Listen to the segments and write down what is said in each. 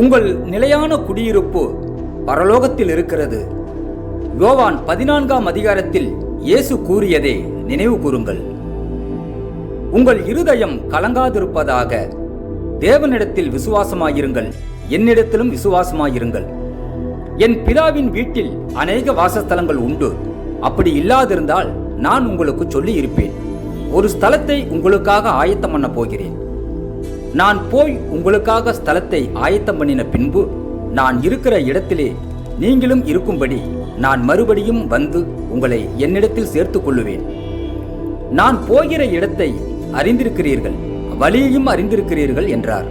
உங்கள் நிலையான குடியிருப்பு பரலோகத்தில் இருக்கிறது. யோவான் பதினான்காம் அதிகாரத்தில் இயேசு கூறியதை நினைவு கூறுங்கள். உங்கள் இருதயம் கலங்காதிருப்பதாக தேவனிடத்தில் விசுவாசமாயிருங்கள். என்னிடத்திலும் விசுவாசமாயிருங்கள். என் பிதாவின் வீட்டில் அநேக வாசஸ்தலங்கள் உண்டு. அப்படி இல்லாதிருந்தால் நான் உங்களுக்கு சொல்லி இருப்பேன் ஒரு ஸ்தலத்தை உங்களுக்காக ஆயத்தம் பண்ண போகிறேன். நான் போய் உங்களுக்காக ஸ்தலத்தை ஆயத்தம் பண்ணின பின்பு நான் இருக்கிற இடத்திலே நீங்களும் இருக்கும்படி நான் மறுபடியும் வந்து உங்களை என்னிடத்தில் சேர்த்துக் கொள்ளுவேன் நான் போகிற இடத்தை அறிந்திருக்கிறீர்கள் வழியையும் அறிந்திருக்கிறீர்கள் என்றார்.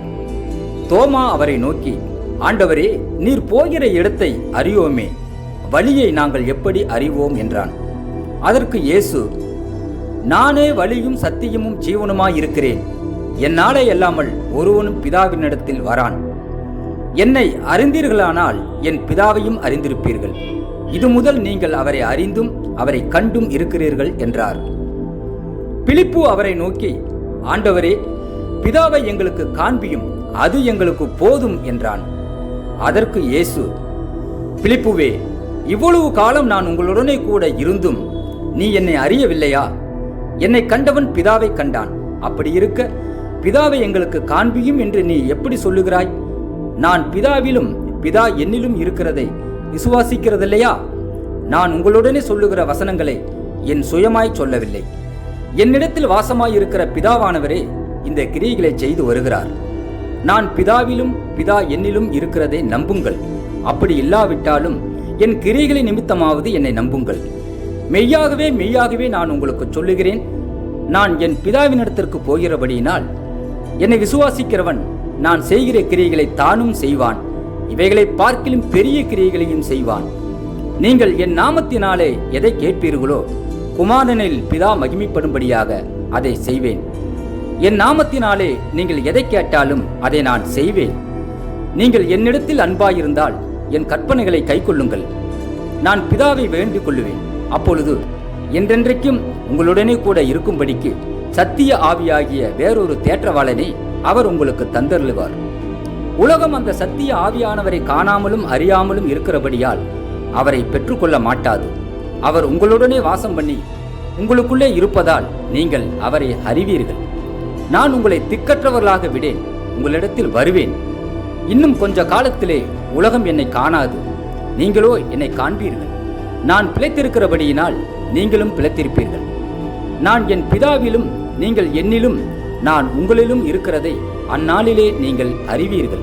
தோமா அவரை நோக்கி ஆண்டவரே நீர் போகிற இடத்தை அறியோமே வழியை நாங்கள் எப்படி அறிவோம்? என்றான். அதற்கு இயேசு நானே வழியும் சத்தியமும் ஜீவனுமாயிருக்கிறேன். என்னாலே அல்லாமல் ஒருவனும் பிதாவினிடத்தில் வரான். என்னை அறிந்தீர்களானால் என் பிதாவையும் அறிந்திருப்பீர்கள். இது முதல் நீங்கள் அவரை அறிந்தும் அவரை கண்டும் இருக்கிறீர்கள் என்றார். பிலிப்பு அவரை நோக்கி ஆண்டவரே பிதாவை எங்களுக்கு காண்பியும் அது எங்களுக்கு போதும் என்றான். அதற்கு இயேசு பிலிப்புவே இவ்வளவு காலம் நான் உங்களுடனே கூட இருந்தும் நீ என்னை அறியவில்லையா? என்னை கண்டவன் பிதாவை கண்டான். அப்படி இருக்க பிதாவை எங்களுக்கு காண்பியும் என்று நீ எப்படி சொல்லுகிறாய்? நான் பிதாவிலும் பிதா என்னிலும் இருக்கிறதை விசுவாசிக்கிறதில்லையா? நான் உங்களுடனே சொல்லுகிற வசனங்களை என் சுயமாய் சொல்லவில்லை. என்னிடத்தில் வாசமாயிருக்கிற பிதாவானவரே இந்த கிரியைகளை செய்து வருகிறார். நான் பிதாவிலும் பிதா என்னிலும் இருக்கிறதை நம்புங்கள். அப்படி இல்லாவிட்டாலும் என் கிரியைகளை நிமித்தமாவது என்னை நம்புங்கள். மெய்யாகவே மெய்யாகவே நான் உங்களுக்கு சொல்லுகிறேன். நான் என் பிதாவினிடத்திற்கு போகிறபடியினால் என்னை விசுவாசிக்கிறவன் நான் செய்கிற கிரியைகளை தானும் செய்வான். இவைகளை பார்க்கிலும் பெரிய கிரியைகளையும் செய்வான். நீங்கள் என் நாமத்தினாலே எதை கேட்பீர்களோ குமாரனில் பிதா மகிமைப்படும்படியாக அதை செய்வேன். என் நாமத்தினாலே நீங்கள் எதை கேட்டாலும் அதை நான் செய்வேன். நீங்கள் என்னிடத்தில் அன்பாயிருந்தால் என் கற்பனைகளை கைக்கொள்ளுங்கள். நான் பிதாவை வேண்டிக் கொள்ளுவேன். அப்பொழுது என்றென்றைக்கும் உங்களுடனே கூட இருக்கும்படிக்கு சத்திய ஆவியாகிய வேறொரு தேற்றவாளனை அவர் உங்களுக்கு தந்தருளுவார். உலகம் அந்த சத்திய ஆவியானவரை காணாமலும் அறியாமலும் இருக்கிறபடியால் அவரை பெற்றுக்கொள்ள மாட்டாது. அவர் உங்களுடனே வாசம் பண்ணி உங்களுக்குள்ளே இருப்பதால் நீங்கள் அவரை அறிவீர்கள். நான் உங்களை திக்கற்றவர்களாக விடேன் உங்களிடத்தில் வருவேன். இன்னும் கொஞ்ச காலத்திலே உலகம் என்னை காணாது. நீங்களோ என்னை காண்பீர்கள். நான் பிழைத்திருக்கிறபடியினால் நீங்களும் பிழைத்திருப்பீர்கள். நான் என் பிதாவிலும் நீங்கள் என்னிலும் நான் உங்களிலும் இருக்கிறதை அந்நாளிலே நீங்கள் அறிவீர்கள்.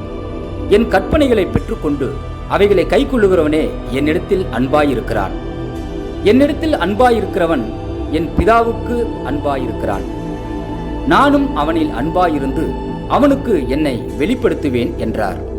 என் கற்பனைகளை பெற்றுக்கொண்டு அவைகளை கைக்கொள்ளுகிறவனே என்னிடத்தில் அன்பாயிருக்கிறான். என்னிடத்தில் அன்பாயிருக்கிறவன் என் பிதாவுக்கு அன்பாயிருக்கிறான். நானும் அவனில் அன்பாயிருந்து அவனுக்கு என்னை வெளிப்படுத்துவேன் என்றார்.